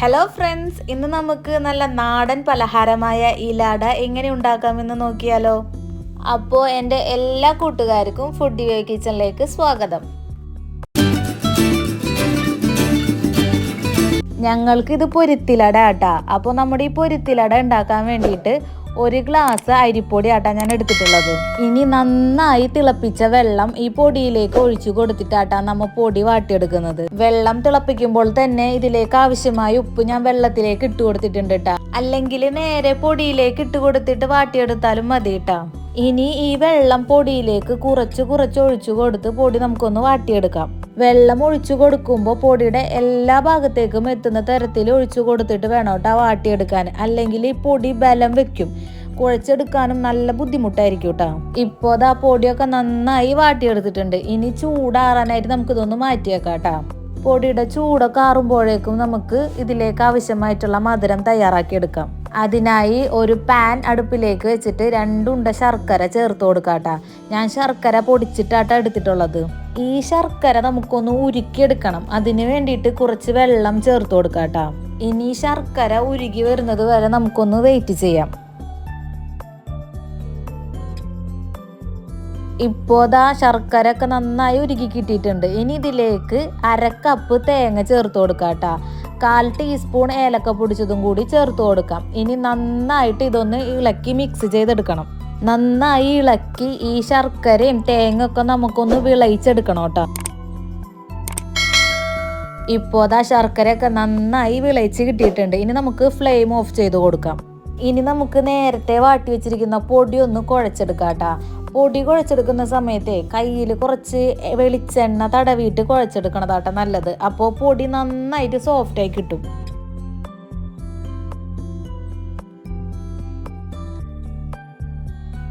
Hello friends ഇന്ന് നമുക്ക് നല്ല നാടൻ പലഹാരമായ ഇലാട എങ്ങനെ ഉണ്ടാക്കാമെന്ന് നോക്കിയാലോ. അപ്പോൾ എന്റെ എല്ലാ കൂട്ടുകാർക്കും ഫുഡ് വേ കിച്ചണിലേക്ക് സ്വാഗതം. ഞങ്ങൾക്ക് ഇത് പൊരുത്തിലട കേട്ടാ. അപ്പോൾ നമ്മുടെ ഈ പൊരുത്തിലട ഉണ്ടാക്കാൻ വേണ്ടിയിട്ട് ഒരു ഗ്ലാസ് അരിപ്പൊടി ആട്ടാ ഞാൻ എടുത്തിട്ടുള്ളത്. ഇനി നന്നായി തിളപ്പിച്ച വെള്ളം ഈ പൊടിയിലേക്ക് ഒഴിച്ചു കൊടുത്തിട്ടാട്ടാ നമ്മ പൊടി വാട്ടിയെടുക്കുന്നത്. വെള്ളം തിളപ്പിക്കുമ്പോൾ തന്നെ ഇതിലേക്ക് ആവശ്യമായ ഉപ്പ് ഞാൻ വെള്ളത്തിലേക്ക് ഇട്ട് കൊടുത്തിട്ടുണ്ട് കേട്ടാ അല്ലെങ്കിൽ നേരെ പൊടിയിലേക്ക് ഇട്ട് കൊടുത്തിട്ട് വാട്ടിയെടുത്താലും മതി കേട്ടാ ഇനി ഈ വെള്ളം പൊടിയിലേക്ക് കുറച്ച് കുറച്ച് ഒഴിച്ചു കൊടുത്ത് പൊടി നമുക്കൊന്ന് വാട്ടിയെടുക്കാം. വെള്ളം ഒഴിച്ചു കൊടുക്കുമ്പോൾ പൊടിയുടെ എല്ലാ ഭാഗത്തേക്കും എത്തുന്ന തരത്തിൽ ഒഴിച്ചു കൊടുത്തിട്ട് വേണം കേട്ടോ വാട്ടിയെടുക്കാൻ. അല്ലെങ്കിൽ ഈ പൊടി ബലം വെക്കും. കുഴച്ചെടുക്കാനും നല്ല ബുദ്ധിമുട്ടായിരിക്കും കേട്ടോ ഇപ്പോൾ ആ പൊടിയൊക്കെ നന്നായി വാട്ടിയെടുത്തിട്ടുണ്ട്. ഇനി ചൂടാറാനായിട്ട് നമുക്ക് ഇതൊന്ന് മാറ്റിയേക്കാം കേട്ടോ പൊടിയുടെ ചൂടൊക്കെ ആറുമ്പോഴേക്കും നമുക്ക് ഇതിലേക്ക് ആവശ്യമായിട്ടുള്ള മധുരം തയ്യാറാക്കിയെടുക്കാം. അതിനായി ഒരു പാൻ അടുപ്പിലേക്ക് വെച്ചിട്ട് രണ്ടുണ്ട ശർക്കര ചേർത്ത് കൊടുക്കാട്ടാ ഞാൻ ശർക്കര പൊടിച്ചിട്ടാട്ടാ എടുത്തിട്ടുള്ളത്. ഈ ശർക്കര നമുക്കൊന്ന് ഉരുക്കിയെടുക്കണം. അതിന് വേണ്ടിയിട്ട് കുറച്ച് വെള്ളം ചേർത്ത് കൊടുക്കാട്ടാ ഇനി ശർക്കര ഉരുകി വരുന്നത് വരെ നമുക്കൊന്ന് വെയിറ്റ് ചെയ്യാം. ഇപ്പോൾ ദാ ശർക്കര ഒക്കെ നന്നായി ഉരുകി കിട്ടിയിട്ടുണ്ട്. ഇനി ഇതിലേക്ക് അരക്കപ്പ് കപ്പ് തേങ്ങ ചേർത്ത് കൊടുക്കാം കേട്ടോ കാൽ ടീസ്പൂൺ ഏലക്ക പൊടിച്ചതും കൂടി ചേർത്ത് കൊടുക്കാം. ഇനി നന്നായിട്ട് ഇതൊന്ന് ഇളക്കി മിക്സ് ചെയ്തെടുക്കണം. നന്നായി ഇളക്കി ഈ ശർക്കരയും തേങ്ങ ഒക്കെ നമുക്കൊന്ന് വിളയിച്ചെടുക്കണം കേട്ടോ ഇപ്പോൾ ദാ ശർക്കരയൊക്കെ നന്നായി വിളയിച്ച് കിട്ടിയിട്ടുണ്ട്. ഇനി നമുക്ക് ഫ്ലെയിം ഓഫ് ചെയ്ത് കൊടുക്കാം. ഇനി നമുക്ക് നേരത്തെ വാട്ടി വെച്ചിരിക്കുന്ന പൊടി ഒന്ന് കുഴച്ചെടുക്കാം പൊടി കുഴച്ചെടുക്കുന്ന സമയത്തെ കയ്യിൽ കുറച്ച് വെളിച്ചെണ്ണ തടവിയിട്ട് കുഴച്ചെടുക്കണതാട്ടോ നല്ലത്. അപ്പോൾ പൊടി നന്നായിട്ട് സോഫ്റ്റ് ആയി കിട്ടും.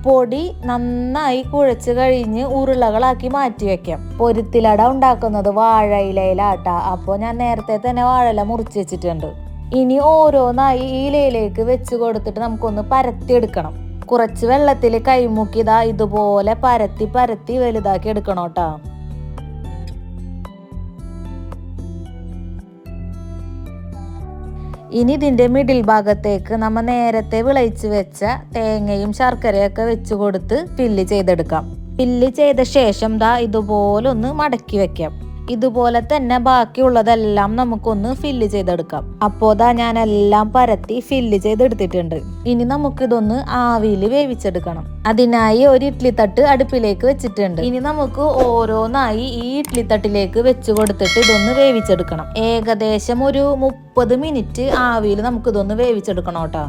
പൊടി നന്നായി കുഴച്ച് കഴിഞ്ഞ് ഉരുളകളാക്കി മാറ്റി വെക്കാം. പൊരുത്തിലട ഉണ്ടാക്കുന്നത് വാഴയിലയിലാട്ടാ. അപ്പോൾ ഞാൻ നേരത്തെ തന്നെ വാഴയില മുറിച്ച് വെച്ചിട്ടുണ്ട്. ഇനി ഓരോന്നായി ഈ ഇലയിലേക്ക് വെച്ച് കൊടുത്തിട്ട് നമുക്കൊന്ന് പരത്തിയെടുക്കണം. കുറച്ച് വെള്ളത്തിൽ കൈമുക്കി ഇതാ ഇതുപോലെ പരത്തി പരത്തി വലുതാക്കി എടുക്കണം കേട്ടോ. ഇനി ഇതിന്റെ മിഡിൽ ഭാഗത്തേക്ക് നമ്മൾ നേരത്തെ വിളയിച്ച് വെച്ച തേങ്ങയും ശർക്കരയൊക്കെ വെച്ച് കൊടുത്ത് ഫില്ല് ചെയ്തെടുക്കാം. ഫില്ല് ചെയ്ത ശേഷം ദാ ഇതുപോലെ ഒന്ന് മടക്കി വെക്കാം. ഇതുപോലെ തന്നെ ബാക്കിയുള്ളതെല്ലാം നമുക്കൊന്ന് ഫില്ല് ചെയ്തെടുക്കാം. അപ്പോൾ ദാ ഞാൻ എല്ലാം പരത്തി ഫില്ല് ചെയ്തെടുത്തിട്ടുണ്ട്. ഇനി നമുക്കിതൊന്ന് ആവിയിൽ വേവിച്ചെടുക്കണം. അതിനായി ഒരു ഇഡ്ലി തട്ട് അടുപ്പിലേക്ക് വെച്ചിട്ടുണ്ട്. ഇനി നമുക്ക് ഓരോന്നായി ഈ ഇഡ്ലി തട്ടിലേക്ക് വെച്ച് കൊടുത്തിട്ട് ഇതൊന്ന് വേവിച്ചെടുക്കണം. ഏകദേശം ഒരു മുപ്പത് മിനിറ്റ് ആവിയിൽ നമുക്കിതൊന്ന് വേവിച്ചെടുക്കണം കേട്ടോ.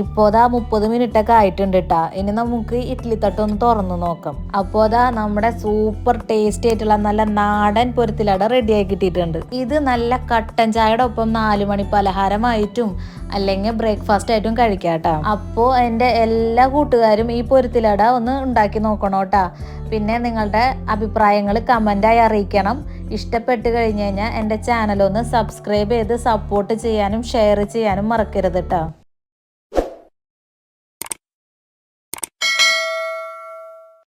ഇപ്പോൾ അതാ മുപ്പത് മിനിറ്റ് ഒക്കെ ആയിട്ടുണ്ട് കേട്ടാ ഇനി നമുക്ക് ഇഡ്ഡലി തട്ടൊന്ന് തുറന്നു നോക്കാം. അപ്പോൾ അതാ നമ്മുടെ സൂപ്പർ ടേസ്റ്റി ആയിട്ടുള്ള നല്ല നാടൻ പൊരുത്തിലട റെഡിയായി കിട്ടിയിട്ടുണ്ട്. ഇത് നല്ല കട്ടൻ ചായയുടെ ഒപ്പം നാലു മണി പലഹാരമായിട്ടും അല്ലെങ്കിൽ ബ്രേക്ക്ഫാസ്റ്റ് ആയിട്ടും കഴിക്കാം കേട്ടോ അപ്പോൾ എന്റെ എല്ലാ കൂട്ടുകാരും ഈ പൊരുത്തിലട ഒന്ന് ഉണ്ടാക്കി നോക്കണം പിന്നെ നിങ്ങളുടെ അഭിപ്രായങ്ങൾ കമന്റായി അറിയിക്കണം. ഇഷ്ടപ്പെട്ട് കഴിഞ്ഞ് കഴിഞ്ഞാൽ എന്റെ ചാനലൊന്ന് സബ്സ്ക്രൈബ് ചെയ്ത് സപ്പോർട്ട് ചെയ്യാനും ഷെയർ ചെയ്യാനും മറക്കരുത് കേട്ടോ